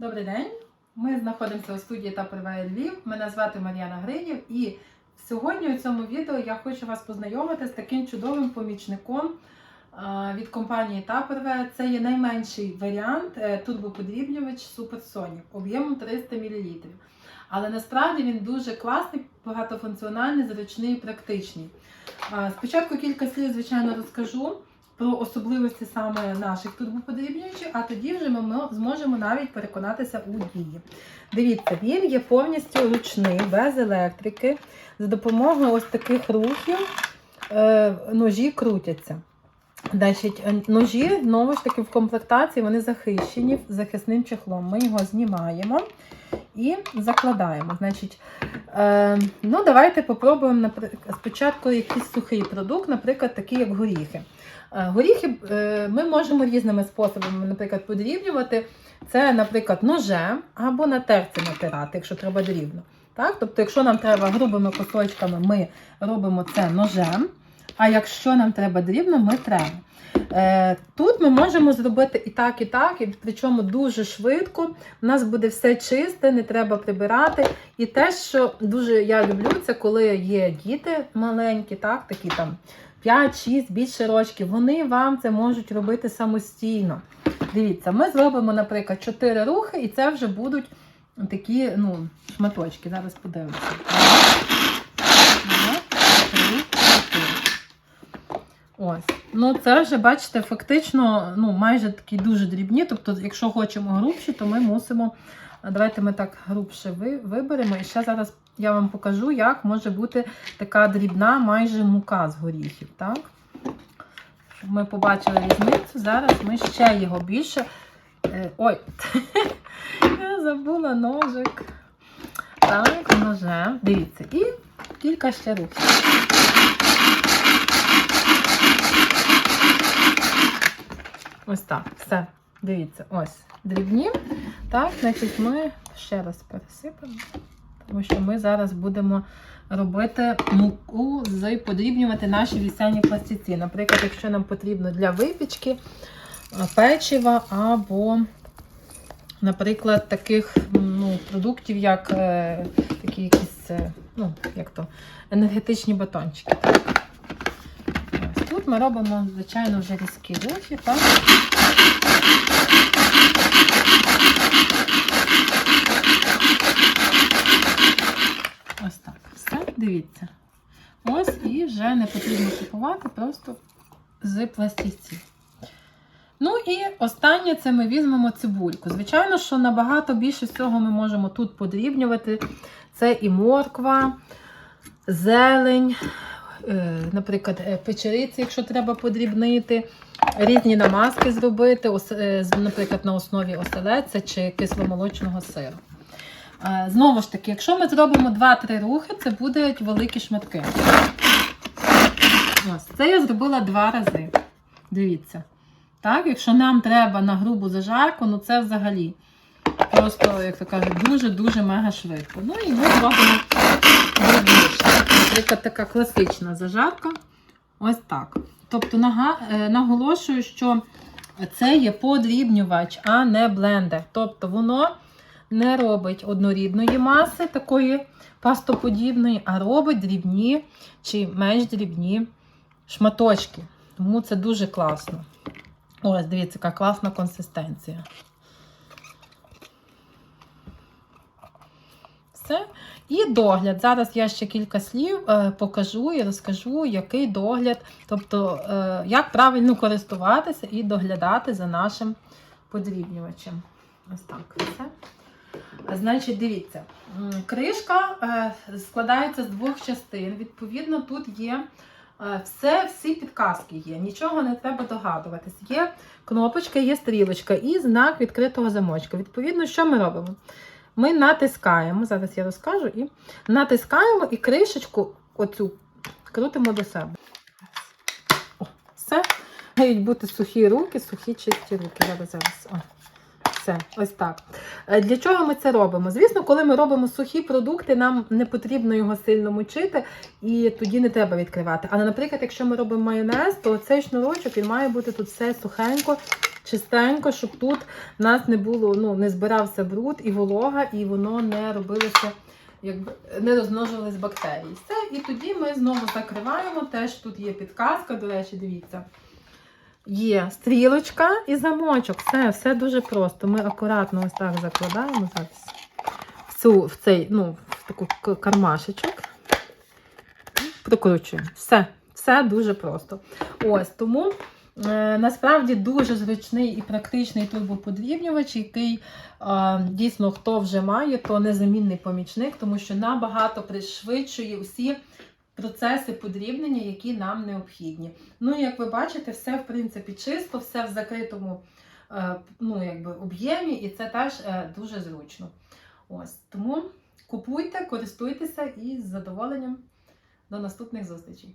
Добрий день. Ми знаходимося у студії та Львів. Мене звати Мар'яна Гринів, і сьогодні у цьому відео я хочу вас познайомити з таким чудовим помічником від компанії Tupperware. Це є найменший варіант е, турбоподрібнювач Supersonic об'ємом 300 мл. Але насправді він дуже класний, багатофункціональний, зручний і практичний. Спочатку кілька слів, звичайно, розкажу про особливості саме наших турбоподрібнювачів, а тоді вже ми зможемо навіть переконатися у дії. Дивіться, він є повністю ручний, без електрики. За допомогою ось таких рухів е, ножі крутяться. Значить, е, ножі, знову ж таки, в комплектації вони захищені захисним чехлом. Ми його знімаємо і закладаємо. Значить, е, ну, давайте попробуємо спочатку якийсь сухий продукт, наприклад, такий як горіхи. Е, Горіхи е, ми можемо різними способами, наприклад, подрібнювати. Це, наприклад, ножем або на терці натирати, якщо треба дрібно. Так? Тобто, якщо нам треба грубими кусочками, ми робимо це ножем. А якщо нам треба дрібно, ми тремо. Е, Тут ми можемо зробити і так, і так, і причому дуже швидко. У нас буде все чисте, не треба прибирати. І те, що дуже я люблю, це коли є діти маленькі, так, такі там 5-6, більше рочків, вони вам це можуть робити самостійно. Дивіться, ми зробимо, наприклад, 4 рухи, і це вже будуть такі ну, шматочки. Зараз подивимося. Два, три. Ось. Ну, це вже, бачите, фактично ну, майже такі дуже дрібні. Тобто, якщо хочемо грубші, то ми мусимо. Давайте ми так грубше виберемо. І ще зараз я вам покажу, як може бути така дрібна майже мука з горіхів. Так? Ми побачили різницю. Зараз ми ще його більше. Е, Ой, я забула ножик. Так, ножем. Дивіться. І кілька ще рухів. Ось так. Все. Дивіться, ось. Дрібні. Так, значить, ми ще раз пересипемо. Тому що ми зараз будемо робити муку з подрібнювати наші вісяні пластиці. Наприклад, якщо нам потрібно для випічки печива або, наприклад, таких ну, продуктів, як е, такі якісь, е, ну, як то, енергетичні батончики. Ми робимо, звичайно, вже різкі рухи, так? Ось так. Все, дивіться. Ось і вже не потрібно купувати просто з пластівців. Ну і останнє це ми візьмемо цибульку. Звичайно, що набагато більше всього ми можемо тут подрібнювати. Це і морква, зелень, наприклад, е, печериці, якщо треба подрібнити, різні намазки зробити, е, наприклад, на основі оселедця чи кисломолочного сиру. Е, Знову ж таки, якщо ми зробимо 2-3 рухи, це будуть великі шматки. Ось, це я зробила два рази. Дивіться. Так, якщо нам треба на грубу зажарку, ну це взагалі просто, як то кажуть, дуже-дуже мега швидко. Ну і ми зробимо. Наприклад, така класична зажарка. Ось так. Тобто е, наголошую, що це є подрібнювач, а не блендер. Тобто воно не робить однорідної маси, такої пастоподібної, а робить дрібні чи менш дрібні шматочки. Тому це дуже класно. Ось, дивіться, яка класна консистенція. Все. І догляд. Зараз я ще кілька слів е, покажу і розкажу, який догляд, тобто, е, як правильно користуватися і доглядати за нашим подрібнювачем. Ось так. Все. Значить, дивіться, кришка е, складається з двох частин. Відповідно, тут є все, всі підказки є, нічого не треба догадуватись. Є кнопочка, є стрілочка і знак відкритого замочка. Відповідно, що ми робимо? Ми натискаємо, зараз я розкажу, і натискаємо і кришечку оцю крутимо до себе. О, все. Мають бути сухі руки, сухі чисті руки. Зараз, зараз. О. Все, ось так. Е, Для чого ми це робимо? Звісно, коли ми робимо сухі продукти, нам не потрібно його сильно мочити, і тоді не треба відкривати. Але, наприклад, якщо ми робимо майонез, то цей шнурочок він має бути тут все сухенько, чистенько, щоб тут нас не було, ну, не збирався бруд і волога, і воно не робилося, якби не розмножувались бактерії. Все, і тоді ми знову закриваємо. Теж тут є підказка, до речі, дивіться. Є стрілочка і замочок. Все, все дуже просто. Ми акуратно ось так закладаємо зараз в, цю, в цей, ну, в таку кармашечок. Прокручуємо. Все, все дуже просто. Ось тому е, насправді дуже зручний і практичний турбоподрібнювач, який дійсно хто вже має, то незамінний помічник, тому що набагато пришвидшує всі процеси подрібнення, які нам необхідні. Ну, як ви бачите, все в принципі чисто, все в закритому е, ну, якби, об'ємі, і це теж е, дуже зручно. Ось тому купуйте, користуйтеся і з задоволенням до наступних зустрічей.